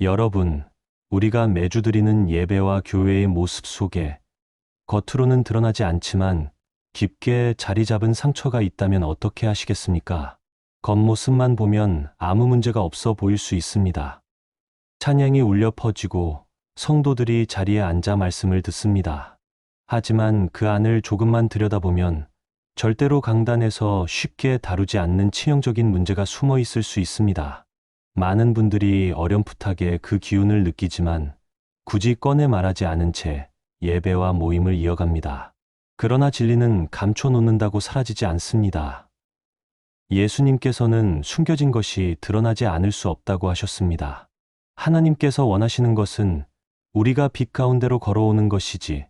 여러분, 우리가 매주 드리는 예배와 교회의 모습 속에 겉으로는 드러나지 않지만 깊게 자리 잡은 상처가 있다면 어떻게 하시겠습니까? 겉모습만 보면 아무 문제가 없어 보일 수 있습니다. 찬양이 울려 퍼지고 성도들이 자리에 앉아 말씀을 듣습니다. 하지만 그 안을 조금만 들여다보면 절대로 강단에서 쉽게 다루지 않는 치명적인 문제가 숨어 있을 수 있습니다. 많은 분들이 어렴풋하게 그 기운을 느끼지만 굳이 꺼내 말하지 않은 채 예배와 모임을 이어갑니다. 그러나 진리는 감춰놓는다고 사라지지 않습니다. 예수님께서는 숨겨진 것이 드러나지 않을 수 없다고 하셨습니다. 하나님께서 원하시는 것은 우리가 빛 가운데로 걸어오는 것이지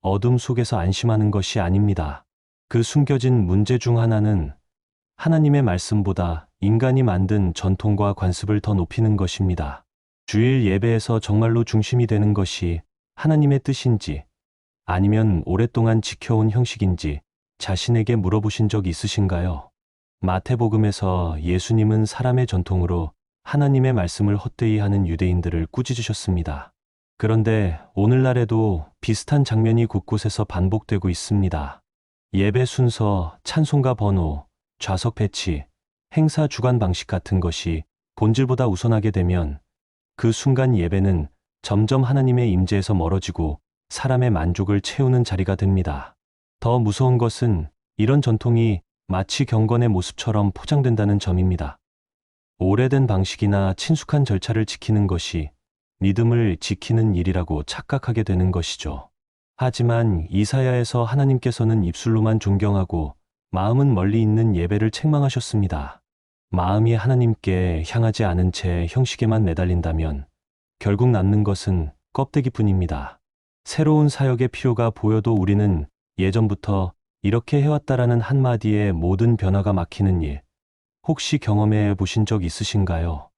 어둠 속에서 안심하는 것이 아닙니다. 그 숨겨진 문제 중 하나는 하나님의 말씀보다 인간이 만든 전통과 관습을 더 높이는 것입니다. 주일 예배에서 정말로 중심이 되는 것이 하나님의 뜻인지 아니면 오랫동안 지켜온 형식인지 자신에게 물어보신 적 있으신가요? 마태복음에서 예수님은 사람의 전통으로 하나님의 말씀을 헛되이 하는 유대인들을 꾸짖으셨습니다. 그런데 오늘날에도 비슷한 장면이 곳곳에서 반복되고 있습니다. 예배 순서, 찬송가 번호, 좌석 배치, 행사 주관 방식 같은 것이 본질보다 우선하게 되면 그 순간 예배는 점점 하나님의 임재에서 멀어지고 사람의 만족을 채우는 자리가 됩니다. 더 무서운 것은 이런 전통이 마치 경건의 모습처럼 포장된다는 점입니다. 오래된 방식이나 친숙한 절차를 지키는 것이 믿음을 지키는 일이라고 착각하게 되는 것이죠. 하지만 이사야에서 하나님께서는 입술로만 존경하고 마음은 멀리 있는 예배를 책망하셨습니다. 마음이 하나님께 향하지 않은 채 형식에만 매달린다면 결국 남는 것은 껍데기뿐입니다. 새로운 사역의 필요가 보여도 우리는 예전부터 이렇게 해왔다라는 한마디에 모든 변화가 막히는 일, 혹시 경험해 보신 적 있으신가요?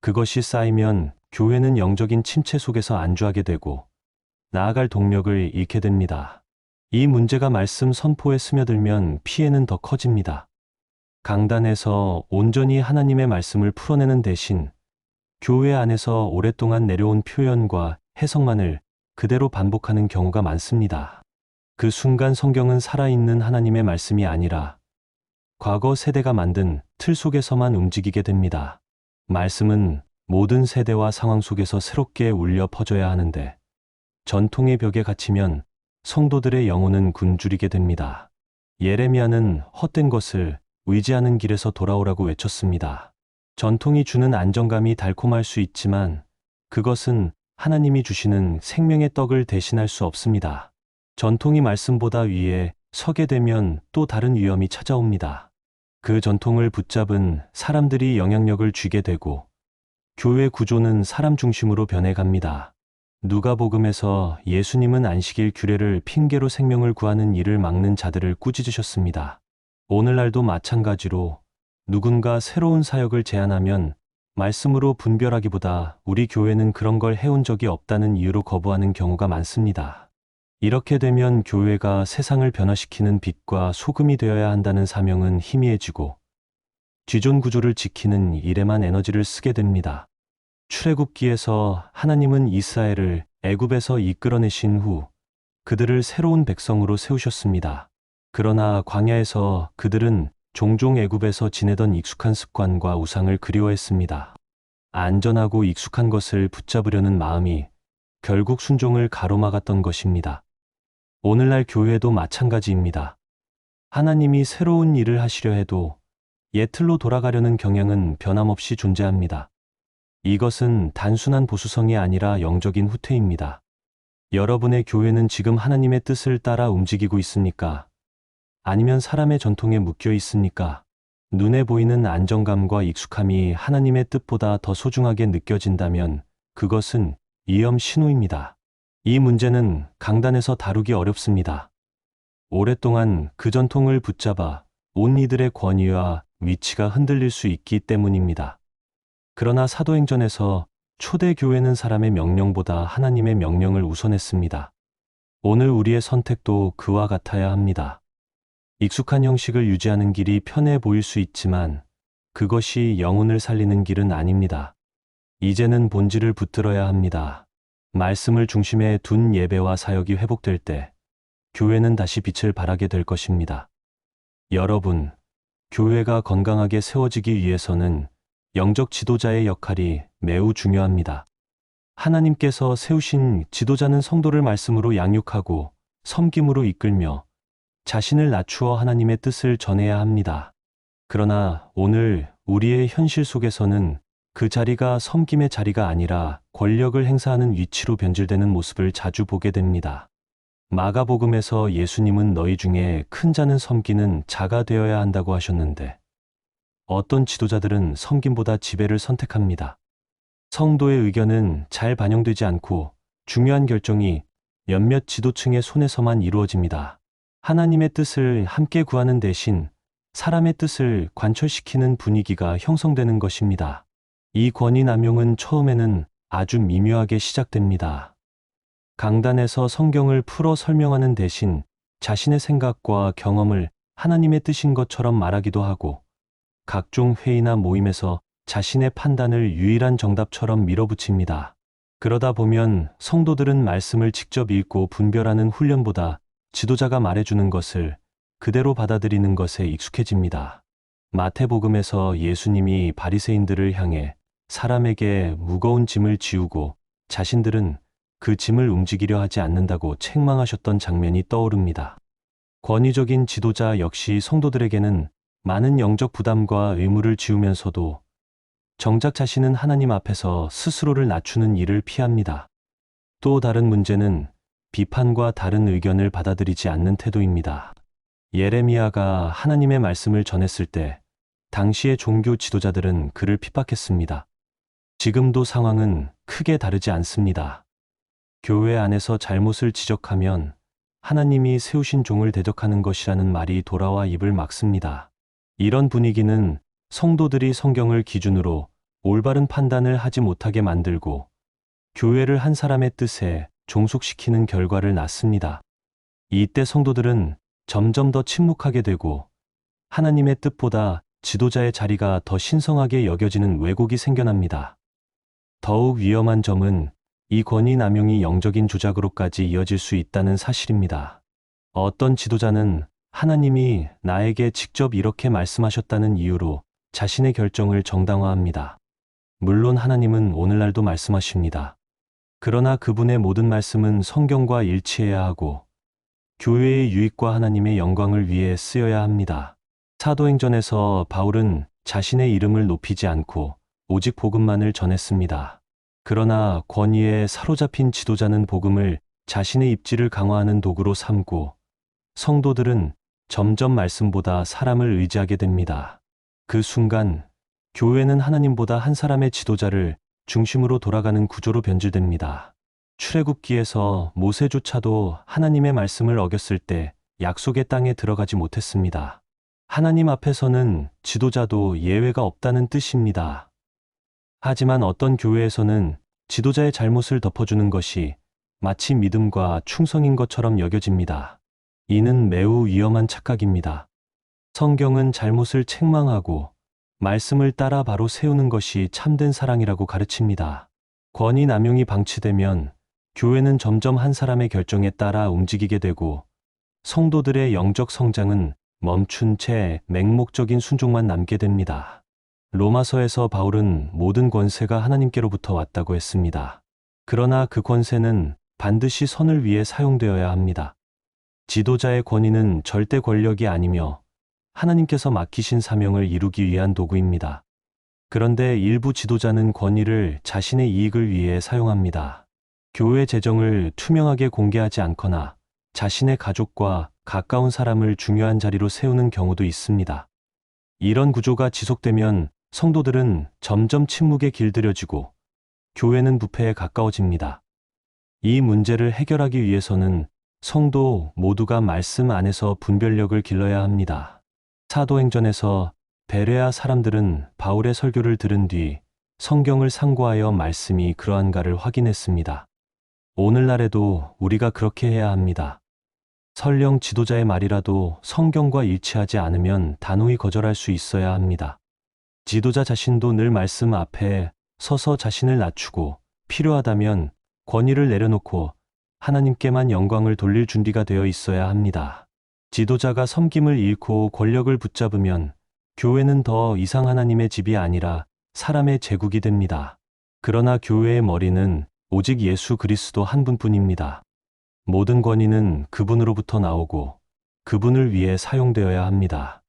그것이 쌓이면 교회는 영적인 침체 속에서 안주하게 되고 나아갈 동력을 잃게 됩니다. 이 문제가 말씀 선포에 스며들면 피해는 더 커집니다. 강단에서 온전히 하나님의 말씀을 풀어내는 대신 교회 안에서 오랫동안 내려온 표현과 해석만을 그대로 반복하는 경우가 많습니다. 그 순간 성경은 살아있는 하나님의 말씀이 아니라 과거 세대가 만든 틀 속에서만 움직이게 됩니다. 말씀은 모든 세대와 상황 속에서 새롭게 울려 퍼져야 하는데 전통의 벽에 갇히면 성도들의 영혼은 굶주리게 됩니다. 예레미야는 헛된 것을 의지하는 길에서 돌아오라고 외쳤습니다. 전통이 주는 안정감이 달콤할 수 있지만 그것은 하나님이 주시는 생명의 떡을 대신할 수 없습니다. 전통이 말씀보다 위에 서게 되면 또 다른 위험이 찾아옵니다. 그 전통을 붙잡은 사람들이 영향력을 쥐게 되고 교회 구조는 사람 중심으로 변해갑니다. 누가복음에서 예수님은 안식일 규례를 핑계로 생명을 구하는 일을 막는 자들을 꾸짖으셨습니다. 오늘날도 마찬가지로 누군가 새로운 사역을 제안하면 말씀으로 분별하기보다 우리 교회는 그런 걸 해온 적이 없다는 이유로 거부하는 경우가 많습니다. 이렇게 되면 교회가 세상을 변화시키는 빛과 소금이 되어야 한다는 사명은 희미해지고 쥐존 구조를 지키는 일에만 에너지를 쓰게 됩니다. 출애굽기에서 하나님은 이스라엘을 애굽에서 이끌어내신 후 그들을 새로운 백성으로 세우셨습니다. 그러나 광야에서 그들은 종종 애굽에서 지내던 익숙한 습관과 우상을 그리워했습니다. 안전하고 익숙한 것을 붙잡으려는 마음이 결국 순종을 가로막았던 것입니다. 오늘날 교회도 마찬가지입니다. 하나님이 새로운 일을 하시려 해도 예틀로 돌아가려는 경향은 변함없이 존재합니다. 이것은 단순한 보수성이 아니라 영적인 후퇴입니다. 여러분의 교회는 지금 하나님의 뜻을 따라 움직이고 있습니까? 아니면 사람의 전통에 묶여 있습니까? 눈에 보이는 안정감과 익숙함이 하나님의 뜻보다 더 소중하게 느껴진다면 그것은 위험 신호입니다. 이 문제는 강단에서 다루기 어렵습니다. 오랫동안 그 전통을 붙잡아 온 이들의 권위와 위치가 흔들릴 수 있기 때문입니다. 그러나 사도행전에서 초대 교회는 사람의 명령보다 하나님의 명령을 우선했습니다. 오늘 우리의 선택도 그와 같아야 합니다. 익숙한 형식을 유지하는 길이 편해 보일 수 있지만 그것이 영혼을 살리는 길은 아닙니다. 이제는 본질을 붙들어야 합니다. 말씀을 중심에 둔 예배와 사역이 회복될 때 교회는 다시 빛을 발하게 될 것입니다. 여러분, 교회가 건강하게 세워지기 위해서는 영적 지도자의 역할이 매우 중요합니다. 하나님께서 세우신 지도자는 성도를 말씀으로 양육하고 섬김으로 이끌며 자신을 낮추어 하나님의 뜻을 전해야 합니다. 그러나 오늘 우리의 현실 속에서는 그 자리가 섬김의 자리가 아니라 권력을 행사하는 위치로 변질되는 모습을 자주 보게 됩니다. 마가복음에서 예수님은 너희 중에 큰 자는 섬기는 자가 되어야 한다고 하셨는데 어떤 지도자들은 섬김보다 지배를 선택합니다. 성도의 의견은 잘 반영되지 않고 중요한 결정이 몇몇 지도층의 손에서만 이루어집니다. 하나님의 뜻을 함께 구하는 대신 사람의 뜻을 관철시키는 분위기가 형성되는 것입니다. 이 권위 남용은 처음에는 아주 미묘하게 시작됩니다. 강단에서 성경을 풀어 설명하는 대신 자신의 생각과 경험을 하나님의 뜻인 것처럼 말하기도 하고 각종 회의나 모임에서 자신의 판단을 유일한 정답처럼 밀어붙입니다. 그러다 보면 성도들은 말씀을 직접 읽고 분별하는 훈련보다 지도자가 말해주는 것을 그대로 받아들이는 것에 익숙해집니다. 마태복음에서 예수님이 바리새인들을 향해 사람에게 무거운 짐을 지우고 자신들은 그 짐을 움직이려 하지 않는다고 책망하셨던 장면이 떠오릅니다. 권위적인 지도자 역시 성도들에게는 많은 영적 부담과 의무를 지우면서도 정작 자신은 하나님 앞에서 스스로를 낮추는 일을 피합니다. 또 다른 문제는 비판과 다른 의견을 받아들이지 않는 태도입니다. 예레미야가 하나님의 말씀을 전했을 때 당시의 종교 지도자들은 그를 핍박했습니다. 지금도 상황은 크게 다르지 않습니다. 교회 안에서 잘못을 지적하면 하나님이 세우신 종을 대적하는 것이라는 말이 돌아와 입을 막습니다. 이런 분위기는 성도들이 성경을 기준으로 올바른 판단을 하지 못하게 만들고 교회를 한 사람의 뜻에 종속시키는 결과를 낳습니다. 이때 성도들은 점점 더 침묵하게 되고 하나님의 뜻보다 지도자의 자리가 더 신성하게 여겨지는 왜곡이 생겨납니다. 더욱 위험한 점은 이 권위 남용이 영적인 조작으로까지 이어질 수 있다는 사실입니다. 어떤 지도자는 하나님이 나에게 직접 이렇게 말씀하셨다는 이유로 자신의 결정을 정당화합니다. 물론 하나님은 오늘날도 말씀하십니다. 그러나 그분의 모든 말씀은 성경과 일치해야 하고 교회의 유익과 하나님의 영광을 위해 쓰여야 합니다. 사도행전에서 바울은 자신의 이름을 높이지 않고 오직 복음만을 전했습니다. 그러나 권위에 사로잡힌 지도자는 복음을 자신의 입지를 강화하는 도구로 삼고 성도들은 점점 말씀보다 사람을 의지하게 됩니다. 그 순간 교회는 하나님보다 한 사람의 지도자를 중심으로 돌아가는 구조로 변질됩니다. 출애굽기에서 모세조차도 하나님의 말씀을 어겼을 때 약속의 땅에 들어가지 못했습니다. 하나님 앞에서는 지도자도 예외가 없다는 뜻입니다. 하지만 어떤 교회에서는 지도자의 잘못을 덮어주는 것이 마치 믿음과 충성인 것처럼 여겨집니다. 이는 매우 위험한 착각입니다. 성경은 잘못을 책망하고 말씀을 따라 바로 세우는 것이 참된 사랑이라고 가르칩니다. 권위 남용이 방치되면 교회는 점점 한 사람의 결정에 따라 움직이게 되고 성도들의 영적 성장은 멈춘 채 맹목적인 순종만 남게 됩니다. 로마서에서 바울은 모든 권세가 하나님께로부터 왔다고 했습니다. 그러나 그 권세는 반드시 선을 위해 사용되어야 합니다. 지도자의 권위는 절대 권력이 아니며 하나님께서 맡기신 사명을 이루기 위한 도구입니다. 그런데 일부 지도자는 권위를 자신의 이익을 위해 사용합니다. 교회 재정을 투명하게 공개하지 않거나 자신의 가족과 가까운 사람을 중요한 자리로 세우는 경우도 있습니다. 이런 구조가 지속되면 성도들은 점점 침묵에 길들여지고 교회는 부패에 가까워집니다. 이 문제를 해결하기 위해서는 성도 모두가 말씀 안에서 분별력을 길러야 합니다. 사도행전에서 베레아 사람들은 바울의 설교를 들은 뒤 성경을 상고하여 말씀이 그러한가를 확인했습니다. 오늘날에도 우리가 그렇게 해야 합니다. 설령 지도자의 말이라도 성경과 일치하지 않으면 단호히 거절할 수 있어야 합니다. 지도자 자신도 늘 말씀 앞에 서서 자신을 낮추고 필요하다면 권위를 내려놓고 하나님께만 영광을 돌릴 준비가 되어 있어야 합니다. 지도자가 섬김을 잃고 권력을 붙잡으면 교회는 더 이상 하나님의 집이 아니라 사람의 제국이 됩니다. 그러나 교회의 머리는 오직 예수 그리스도 한 분뿐입니다. 모든 권위는 그분으로부터 나오고 그분을 위해 사용되어야 합니다.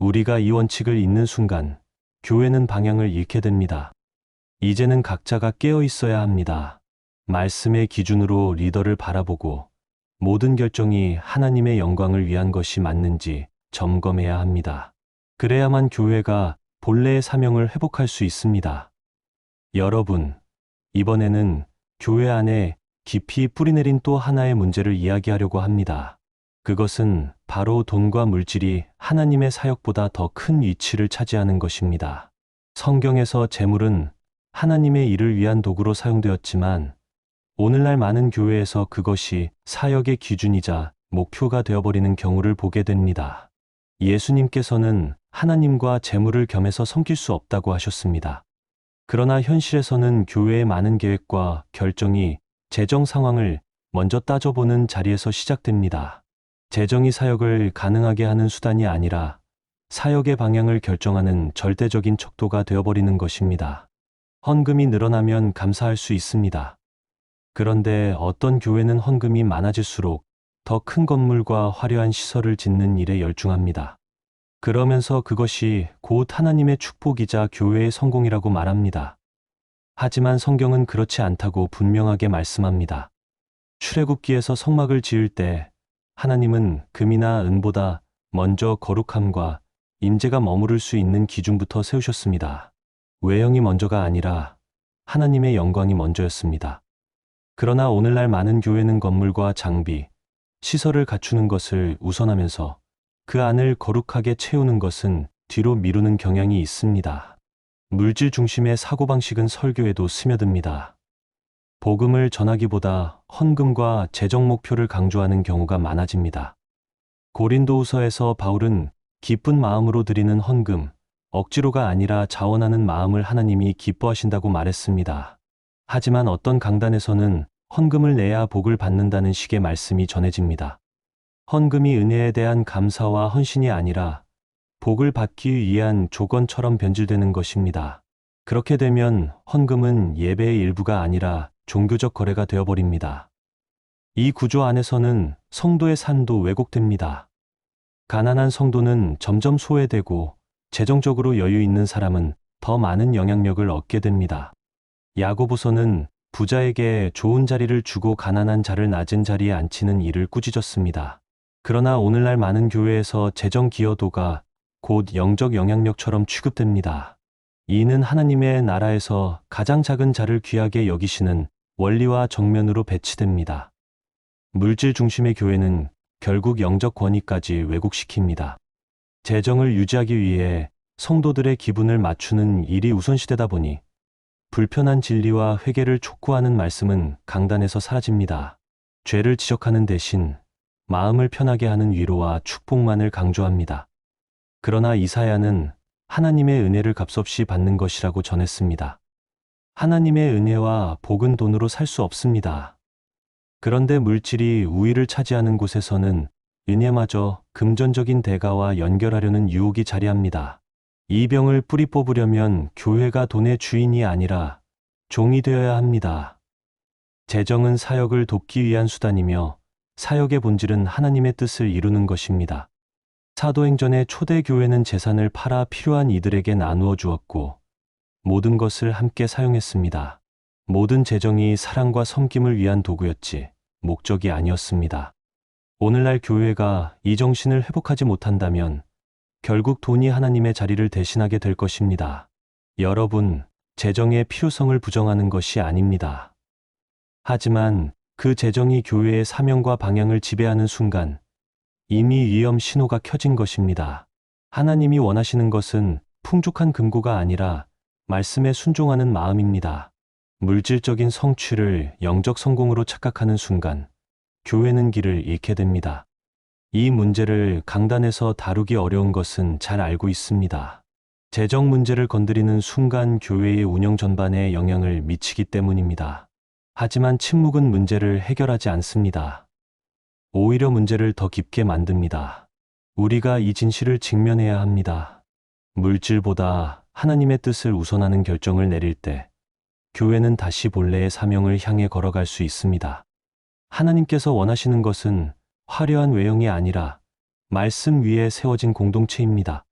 우리가 이 원칙을 잊는 순간 교회는 방향을 잃게 됩니다. 이제는 각자가 깨어 있어야 합니다. 말씀의 기준으로 리더를 바라보고 모든 결정이 하나님의 영광을 위한 것이 맞는지 점검해야 합니다. 그래야만 교회가 본래의 사명을 회복할 수 있습니다. 여러분, 이번에는 교회 안에 깊이 뿌리내린 또 하나의 문제를 이야기하려고 합니다. 그것은 바로 돈과 물질이 하나님의 사역보다 더 큰 위치를 차지하는 것입니다. 성경에서 재물은 하나님의 일을 위한 도구로 사용되었지만 오늘날 많은 교회에서 그것이 사역의 기준이자 목표가 되어버리는 경우를 보게 됩니다. 예수님께서는 하나님과 재물을 겸해서 섬길 수 없다고 하셨습니다. 그러나 현실에서는 교회의 많은 계획과 결정이 재정 상황을 먼저 따져보는 자리에서 시작됩니다. 재정이 사역을 가능하게 하는 수단이 아니라 사역의 방향을 결정하는 절대적인 척도가 되어버리는 것입니다. 헌금이 늘어나면 감사할 수 있습니다. 그런데 어떤 교회는 헌금이 많아질수록 더 큰 건물과 화려한 시설을 짓는 일에 열중합니다. 그러면서 그것이 곧 하나님의 축복이자 교회의 성공이라고 말합니다. 하지만 성경은 그렇지 않다고 분명하게 말씀합니다. 출애굽기에서 성막을 지을 때 하나님은 금이나 은보다 먼저 거룩함과 임재가 머무를 수 있는 기준부터 세우셨습니다. 외형이 먼저가 아니라 하나님의 영광이 먼저였습니다. 그러나 오늘날 많은 교회는 건물과 장비, 시설을 갖추는 것을 우선하면서 그 안을 거룩하게 채우는 것은 뒤로 미루는 경향이 있습니다. 물질 중심의 사고방식은 설교에도 스며듭니다. 복음을 전하기보다 헌금과 재정 목표를 강조하는 경우가 많아집니다. 고린도후서에서 바울은 기쁜 마음으로 드리는 헌금, 억지로가 아니라 자원하는 마음을 하나님이 기뻐하신다고 말했습니다. 하지만 어떤 강단에서는 헌금을 내야 복을 받는다는 식의 말씀이 전해집니다. 헌금이 은혜에 대한 감사와 헌신이 아니라 복을 받기 위한 조건처럼 변질되는 것입니다. 그렇게 되면 헌금은 예배의 일부가 아니라 종교적 거래가 되어버립니다. 이 구조 안에서는 성도의 산도 왜곡됩니다. 가난한 성도는 점점 소외되고 재정적으로 여유 있는 사람은 더 많은 영향력을 얻게 됩니다. 야고보서는 부자에게 좋은 자리를 주고 가난한 자를 낮은 자리에 앉히는 일을 꾸짖었습니다. 그러나 오늘날 많은 교회에서 재정 기여도가 곧 영적 영향력처럼 취급됩니다. 이는 하나님의 나라에서 가장 작은 자를 귀하게 여기시는 원리와 정면으로 배치됩니다. 물질 중심의 교회는 결국 영적 권위까지 왜곡시킵니다. 재정을 유지하기 위해 성도들의 기분을 맞추는 일이 우선시되다 보니 불편한 진리와 회개를 촉구하는 말씀은 강단에서 사라집니다. 죄를 지적하는 대신 마음을 편하게 하는 위로와 축복만을 강조합니다. 그러나 이사야는 하나님의 은혜를 값없이 받는 것이라고 전했습니다. 하나님의 은혜와 복은 돈으로 살 수 없습니다. 그런데 물질이 우위를 차지하는 곳에서는 은혜마저 금전적인 대가와 연결하려는 유혹이 자리합니다. 이 병을 뿌리 뽑으려면 교회가 돈의 주인이 아니라 종이 되어야 합니다. 재정은 사역을 돕기 위한 수단이며 사역의 본질은 하나님의 뜻을 이루는 것입니다. 사도행전의 초대 교회는 재산을 팔아 필요한 이들에게 나누어 주었고 모든 것을 함께 사용했습니다. 모든 재정이 사랑과 섬김을 위한 도구였지 목적이 아니었습니다. 오늘날 교회가 이 정신을 회복하지 못한다면 결국 돈이 하나님의 자리를 대신하게 될 것입니다. 여러분, 재정의 필요성을 부정하는 것이 아닙니다. 하지만 그 재정이 교회의 사명과 방향을 지배하는 순간 이미 위험 신호가 켜진 것입니다. 하나님이 원하시는 것은 풍족한 금고가 아니라 말씀에 순종하는 마음입니다. 물질적인 성취를 영적 성공으로 착각하는 순간 교회는 길을 잃게 됩니다. 이 문제를 강단에서 다루기 어려운 것은 잘 알고 있습니다. 재정 문제를 건드리는 순간 교회의 운영 전반에 영향을 미치기 때문입니다. 하지만 침묵은 문제를 해결하지 않습니다. 오히려 문제를 더 깊게 만듭니다. 우리가 이 진실을 직면해야 합니다. 물질보다 하나님의 뜻을 우선하는 결정을 내릴 때 교회는 다시 본래의 사명을 향해 걸어갈 수 있습니다. 하나님께서 원하시는 것은 화려한 외형이 아니라 말씀 위에 세워진 공동체입니다.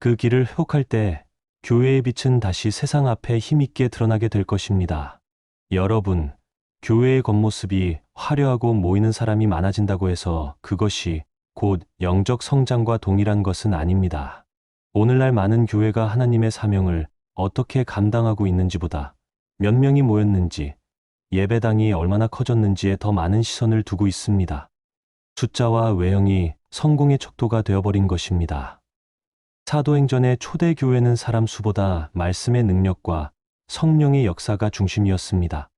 그 길을 회복할 때 교회의 빛은 다시 세상 앞에 힘있게 드러나게 될 것입니다. 여러분, 교회의 겉모습이 화려하고 모이는 사람이 많아진다고 해서 그것이 곧 영적 성장과 동일한 것은 아닙니다. 오늘날 많은 교회가 하나님의 사명을 어떻게 감당하고 있는지보다 몇 명이 모였는지, 예배당이 얼마나 커졌는지에 더 많은 시선을 두고 있습니다. 숫자와 외형이 성공의 척도가 되어버린 것입니다. 사도행전의 초대 교회는 사람 수보다 말씀의 능력과 성령의 역사가 중심이었습니다.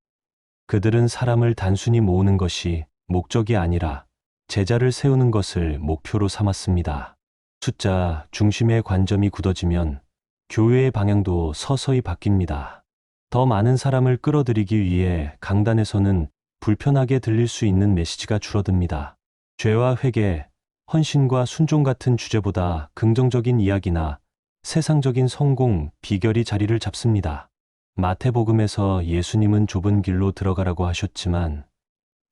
그들은 사람을 단순히 모으는 것이 목적이 아니라 제자를 세우는 것을 목표로 삼았습니다. 숫자 중심의 관점이 굳어지면 교회의 방향도 서서히 바뀝니다. 더 많은 사람을 끌어들이기 위해 강단에서는 불편하게 들릴 수 있는 메시지가 줄어듭니다. 죄와 회개, 헌신과 순종 같은 주제보다 긍정적인 이야기나 세상적인 성공, 비결이 자리를 잡습니다. 마태복음에서 예수님은 좁은 길로 들어가라고 하셨지만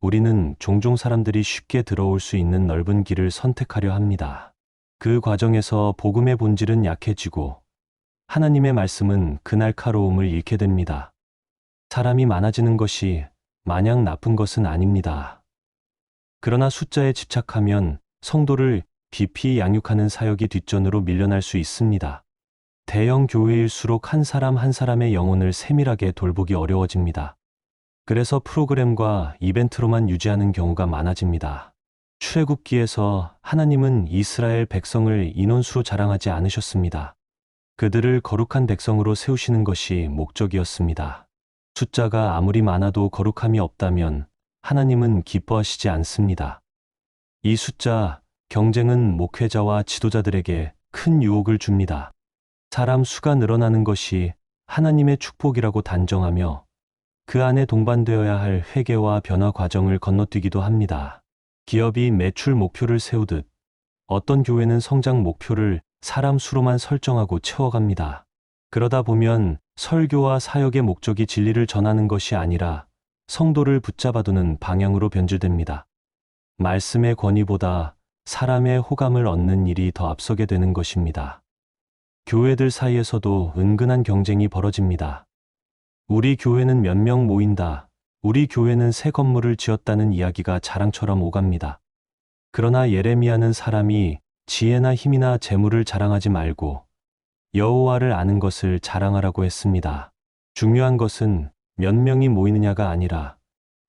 우리는 종종 사람들이 쉽게 들어올 수 있는 넓은 길을 선택하려 합니다. 그 과정에서 복음의 본질은 약해지고 하나님의 말씀은 그 날 카로움을 잃게 됩니다. 사람이 많아지는 것이 마냥 나쁜 것은 아닙니다. 그러나 숫자에 집착하면 성도를 깊이 양육하는 사역이 뒷전으로 밀려날 수 있습니다. 대형 교회일수록 한 사람 한 사람의 영혼을 세밀하게 돌보기 어려워집니다. 그래서 프로그램과 이벤트로만 유지하는 경우가 많아집니다. 출애굽기에서 하나님은 이스라엘 백성을 인원수로 자랑하지 않으셨습니다. 그들을 거룩한 백성으로 세우시는 것이 목적이었습니다. 숫자가 아무리 많아도 거룩함이 없다면 하나님은 기뻐하시지 않습니다. 이 숫자 경쟁은 목회자와 지도자들에게 큰 유혹을 줍니다. 사람 수가 늘어나는 것이 하나님의 축복이라고 단정하며 그 안에 동반되어야 할 회개와 변화 과정을 건너뛰기도 합니다. 기업이 매출 목표를 세우듯 어떤 교회는 성장 목표를 사람 수로만 설정하고 채워갑니다. 그러다 보면 설교와 사역의 목적이 진리를 전하는 것이 아니라 성도를 붙잡아두는 방향으로 변질됩니다. 말씀의 권위보다 사람의 호감을 얻는 일이 더 앞서게 되는 것입니다. 교회들 사이에서도 은근한 경쟁이 벌어집니다. 우리 교회는 몇 명 모인다. 우리 교회는 새 건물을 지었다는 이야기가 자랑처럼 오갑니다. 그러나 예레미야는 사람이 지혜나 힘이나 재물을 자랑하지 말고 여호와를 아는 것을 자랑하라고 했습니다. 중요한 것은 몇 명이 모이느냐가 아니라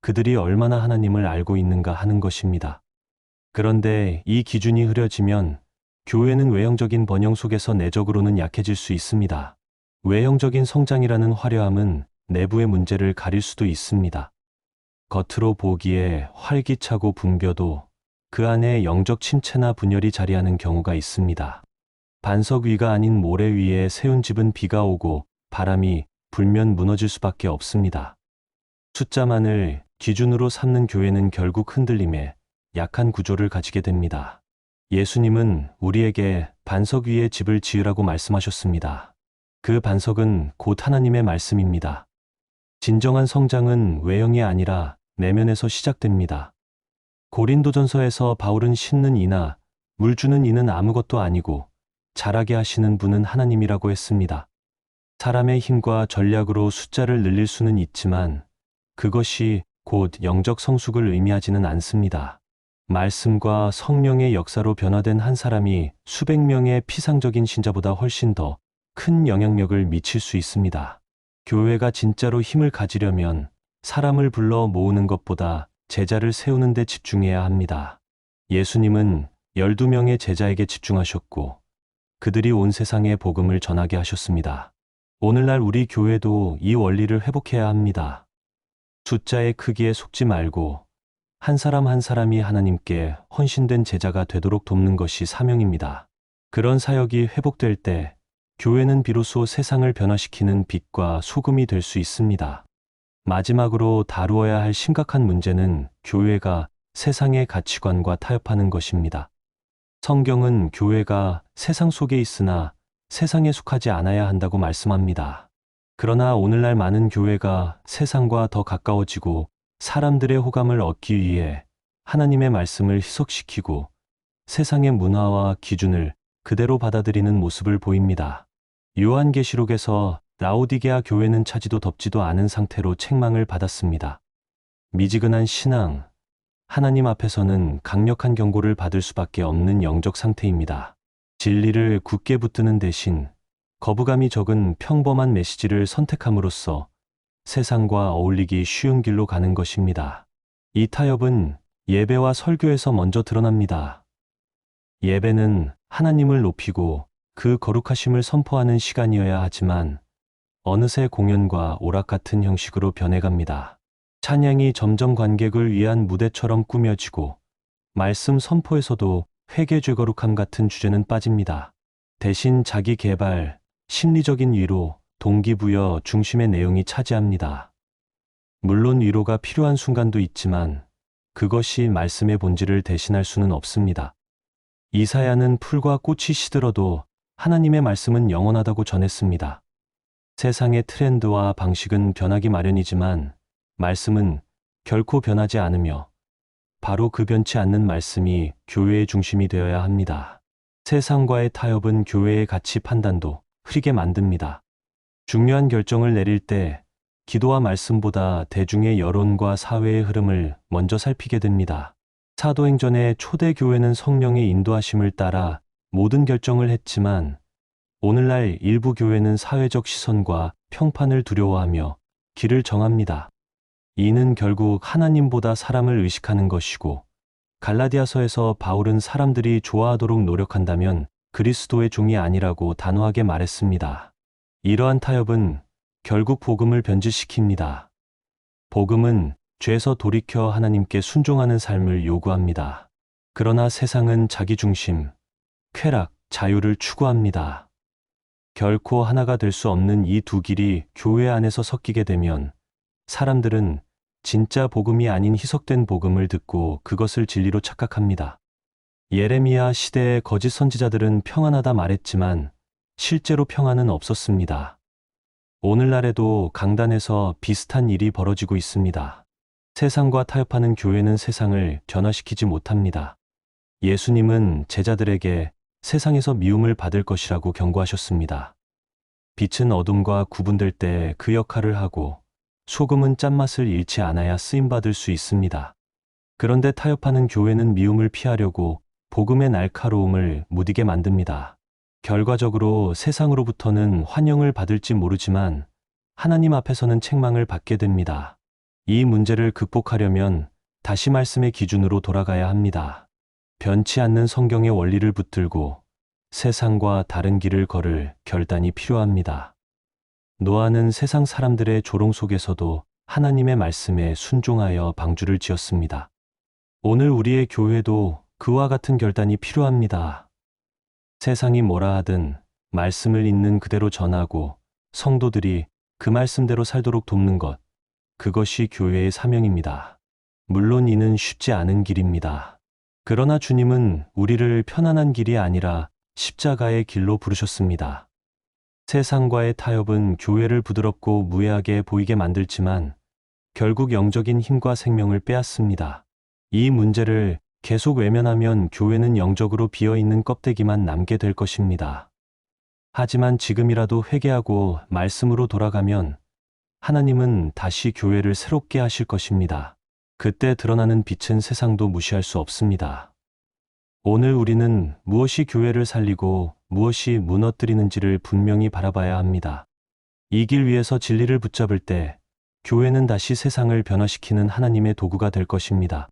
그들이 얼마나 하나님을 알고 있는가 하는 것입니다. 그런데 이 기준이 흐려지면 교회는 외형적인 번영 속에서 내적으로는 약해질 수 있습니다. 외형적인 성장이라는 화려함은 내부의 문제를 가릴 수도 있습니다. 겉으로 보기에 활기차고 붕벼도 그 안에 영적 침체나 분열이 자리하는 경우가 있습니다. 반석 위가 아닌 모래 위에 세운 집은 비가 오고 바람이 불면 무너질 수밖에 없습니다. 숫자만을 기준으로 삼는 교회는 결국 흔들림에 약한 구조를 가지게 됩니다. 예수님은 우리에게 반석 위에 집을 지으라고 말씀하셨습니다. 그 반석은 곧 하나님의 말씀입니다. 진정한 성장은 외형이 아니라 내면에서 시작됩니다. 고린도전서에서 바울은 신는 이나 물 주는 이는 아무것도 아니고 자라게 하시는 분은 하나님이라고 했습니다. 사람의 힘과 전략으로 숫자를 늘릴 수는 있지만 그것이 곧 영적 성숙을 의미하지는 않습니다. 말씀과 성령의 역사로 변화된 한 사람이 수백 명의 피상적인 신자보다 훨씬 더 큰 영향력을 미칠 수 있습니다. 교회가 진짜로 힘을 가지려면 사람을 불러 모으는 것보다 제자를 세우는 데 집중해야 합니다. 예수님은 12명의 제자에게 집중하셨고 그들이 온 세상에 복음을 전하게 하셨습니다. 오늘날 우리 교회도 이 원리를 회복해야 합니다. 숫자의 크기에 속지 말고 한 사람 한 사람이 하나님께 헌신된 제자가 되도록 돕는 것이 사명입니다. 그런 사역이 회복될 때 교회는 비로소 세상을 변화시키는 빛과 소금이 될 수 있습니다. 마지막으로 다루어야 할 심각한 문제는 교회가 세상의 가치관과 타협하는 것입니다. 성경은 교회가 세상 속에 있으나 세상에 속하지 않아야 한다고 말씀합니다. 그러나 오늘날 많은 교회가 세상과 더 가까워지고 사람들의 호감을 얻기 위해 하나님의 말씀을 희석시키고 세상의 문화와 기준을 그대로 받아들이는 모습을 보입니다. 요한계시록에서 라오디게아 교회는 차지도 덥지도 않은 상태로 책망을 받았습니다. 미지근한 신앙, 하나님 앞에서는 강력한 경고를 받을 수밖에 없는 영적 상태입니다. 진리를 굳게 붙드는 대신 거부감이 적은 평범한 메시지를 선택함으로써 세상과 어울리기 쉬운 길로 가는 것입니다. 이 타협은 예배와 설교에서 먼저 드러납니다. 예배는 하나님을 높이고 그 거룩하심을 선포하는 시간이어야 하지만 어느새 공연과 오락 같은 형식으로 변해갑니다. 찬양이 점점 관객을 위한 무대처럼 꾸며지고 말씀 선포에서도 회개 죄 거룩함 같은 주제는 빠집니다. 대신 자기 개발, 심리적인 위로, 동기부여 중심의 내용이 차지합니다. 물론 위로가 필요한 순간도 있지만 그것이 말씀의 본질을 대신할 수는 없습니다. 이사야는 풀과 꽃이 시들어도 하나님의 말씀은 영원하다고 전했습니다. 세상의 트렌드와 방식은 변하기 마련이지만 말씀은 결코 변하지 않으며 바로 그 변치 않는 말씀이 교회의 중심이 되어야 합니다. 세상과의 타협은 교회의 가치 판단도 흐리게 만듭니다. 중요한 결정을 내릴 때 기도와 말씀보다 대중의 여론과 사회의 흐름을 먼저 살피게 됩니다. 사도행전의 초대 교회는 성령의 인도하심을 따라 모든 결정을 했지만 오늘날 일부 교회는 사회적 시선과 평판을 두려워하며 길을 정합니다. 이는 결국 하나님보다 사람을 의식하는 것이고 갈라디아서에서 바울은 사람들이 좋아하도록 노력한다면 그리스도의 종이 아니라고 단호하게 말했습니다. 이러한 타협은 결국 복음을 변질시킵니다. 복음은 죄에서 돌이켜 하나님께 순종하는 삶을 요구합니다. 그러나 세상은 자기 중심, 쾌락, 자유를 추구합니다. 결코 하나가 될 수 없는 이 두 길이 교회 안에서 섞이게 되면 사람들은 진짜 복음이 아닌 희석된 복음을 듣고 그것을 진리로 착각합니다. 예레미야 시대의 거짓 선지자들은 평안하다 말했지만 실제로 평안은 없었습니다. 오늘날에도 강단에서 비슷한 일이 벌어지고 있습니다. 세상과 타협하는 교회는 세상을 변화시키지 못합니다. 예수님은 제자들에게 세상에서 미움을 받을 것이라고 경고하셨습니다. 빛은 어둠과 구분될 때 그 역할을 하고 소금은 짠맛을 잃지 않아야 쓰임받을 수 있습니다. 그런데 타협하는 교회는 미움을 피하려고 복음의 날카로움을 무디게 만듭니다. 결과적으로 세상으로부터는 환영을 받을지 모르지만 하나님 앞에서는 책망을 받게 됩니다. 이 문제를 극복하려면 다시 말씀의 기준으로 돌아가야 합니다. 변치 않는 성경의 원리를 붙들고 세상과 다른 길을 걸을 결단이 필요합니다. 노아는 세상 사람들의 조롱 속에서도 하나님의 말씀에 순종하여 방주를 지었습니다. 오늘 우리의 교회도 그와 같은 결단이 필요합니다. 세상이 뭐라 하든 말씀을 있는 그대로 전하고 성도들이 그 말씀대로 살도록 돕는 것, 그것이 교회의 사명입니다. 물론 이는 쉽지 않은 길입니다. 그러나 주님은 우리를 편안한 길이 아니라 십자가의 길로 부르셨습니다. 세상과의 타협은 교회를 부드럽고 무해하게 보이게 만들지만 결국 영적인 힘과 생명을 빼앗습니다. 이 문제를 계속 외면하면 교회는 영적으로 비어 있는 껍데기만 남게 될 것입니다. 하지만 지금이라도 회개하고 말씀으로 돌아가면 하나님은 다시 교회를 새롭게 하실 것입니다. 그때 드러나는 빛은 세상도 무시할 수 없습니다. 오늘 우리는 무엇이 교회를 살리고 무엇이 무너뜨리는지를 분명히 바라봐야 합니다. 이 길 위에서 진리를 붙잡을 때 교회는 다시 세상을 변화시키는 하나님의 도구가 될 것입니다.